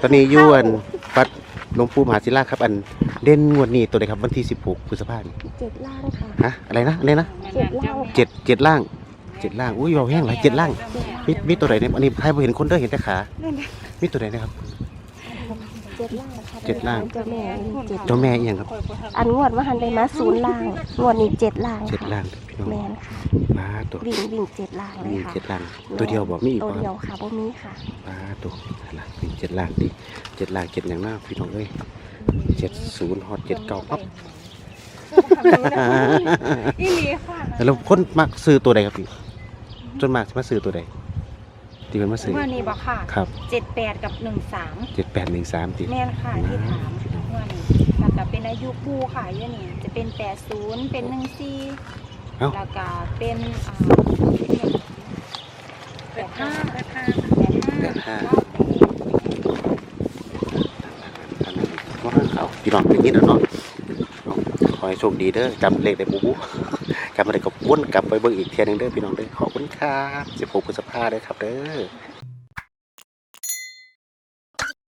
ตอนนี้อยวนวัดหลวงปู่มหาศิลาครับ อันเด่นงวดนี้ตัวใดครับวันที่16พฤษภาคมนี้เจ็ดล่างค่ะฮะอะไรนะอะไรนะเจ็ดล่างเจ็ดเจ็ดล่างเจ็ดล่างอุ้ยเราแห้งหลายเจ็ดล่างมีมีตัวใดเนี่ยอันนี้ใครบ่เห็นคนเด้อเห็นแต่ขามีตัวใดนะครับเจ็ดล่างค่ะเจ็ดล่างเจ้าแม่เจ็ดเจ้าแม่อีหยังครับ อันงวดว่าหันได้มาศูนย์ล่างงวดนี้เจ็ดล่างเจ็ดค่ะล่างพี่ น้องแมนค่ะปลาตัววิ่งวิ่งเจ็ดล่างเลยมีค่ะเจ็ดล่าง ตัวเดียวบอกมีอีกตัวบ่คเดียรับวค่ะบ่มีค่ะปลาตัวอะไรมีเจ็ดล่างดิเจ็ดล่างเจ็ดอย่างหน้าพี่น้องเอ้ยเจ็ดศูนย์ฮอดเจ็ดเก้าปั๊บอีหลีค่ะแล้วคนมักซื้อตัวใดครับพี่จนมากจะมาซื้อตัวใดที่มันมาซื้อเมื่อนี้บอกค่ะครับเจ็ดแปดกับหนึ่งสามเจ็ดแปดหนึ่งสามติแม่นค่ะที่ถามเมื่อนี้แล้วก็เป็นอายุปูค่ะเยอะนี่จะเป็นแปดศูนย์เป็นหนึ่งสี่ เอ้า แล้วก็เป็นอ่าแปดห้าแปดห้าแปดห้าว่าเขาพี่น้องเป็นอย่างนี้แล้วเนาะเอาขอให้โชคดีเด้อจำเลขได้บูบู จำอะไรก็วนกลับไปเบิ่งอีกเทียหนึงเด้อพี่น้องเด้อขอบคุณครับ16พฤษภาเด้อครับเด้อ